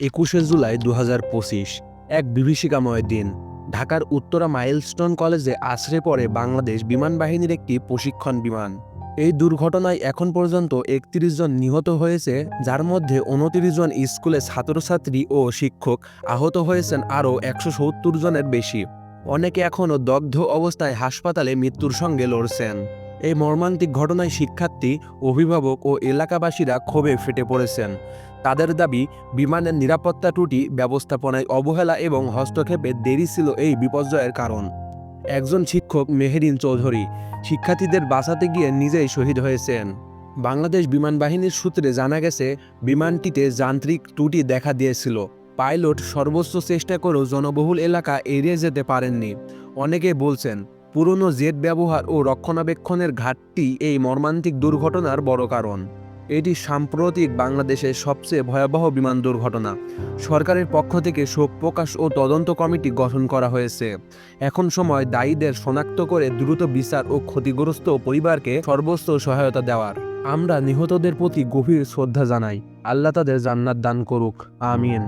একুশে জুলাই দু এক বিভীষিকাময় দিন। ঢাকার উত্তরা মাইলস্টোন কলেজে আছড়ে পড়ে বাংলাদেশ বিমান বাহিনীর একটি প্রশিক্ষণ বিমান। এই দুর্ঘটনায় এখন পর্যন্ত একত্রিশ জন নিহত হয়েছে, যার মধ্যে উনতিরিশ জন স্কুলে ছাত্রছাত্রী ও শিক্ষক আহত হয়েছেন, আরও একশো সত্তর জনের বেশি। অনেকে এখনও দগ্ধ অবস্থায় হাসপাতালে মৃত্যুর সঙ্গে লড়ছেন। এই মর্মান্তিক ঘটনায় শিক্ষার্থী, অভিভাবক ও এলাকাবাসীরা ক্ষোভে ফেটে পড়েছেন। তাদের দাবি, বিমানের নিরাপত্তা ত্রুটি, ব্যবস্থাপনায় অবহেলা এবং হস্তক্ষেপে দেরি ছিল এই বিপর্যয়ের কারণ। একজন শিক্ষক মেহেরিন চৌধুরী শিক্ষার্থীদের বাঁচাতে গিয়ে নিজেই শহীদ হয়েছেন। বাংলাদেশ বিমান বাহিনীর সূত্রে জানা গেছে, বিমানটিতে যান্ত্রিক ত্রুটি দেখা দিয়েছিল। পাইলট সর্বোচ্চ চেষ্টা করেও জনবহুল এলাকা এড়িয়ে যেতে পারেননি। অনেকে বলছেন, পুরনো জেট ব্যবহার ও রক্ষণাবেক্ষণের ঘাটতি এই মর্মান্তিক দুর্ঘটনার বড় কারণ। এটি সাম্প্রতিক বাংলাদেশের সবচেয়ে ভয়াবহ বিমান দুর্ঘটনা। সরকারের পক্ষ থেকে শোক প্রকাশ ও তদন্ত কমিটি গঠন করা হয়েছে। এখন সময় দায়ীদের শনাক্ত করে দ্রুত বিচার ও ক্ষতিগ্রস্ত পরিবারকে সর্বোচ্চ সহায়তা দেওয়ার। আমরা নিহতদের প্রতি গভীর শ্রদ্ধা জানাই। আল্লাহ তাদের জান্নাত দান করুক। আমিন।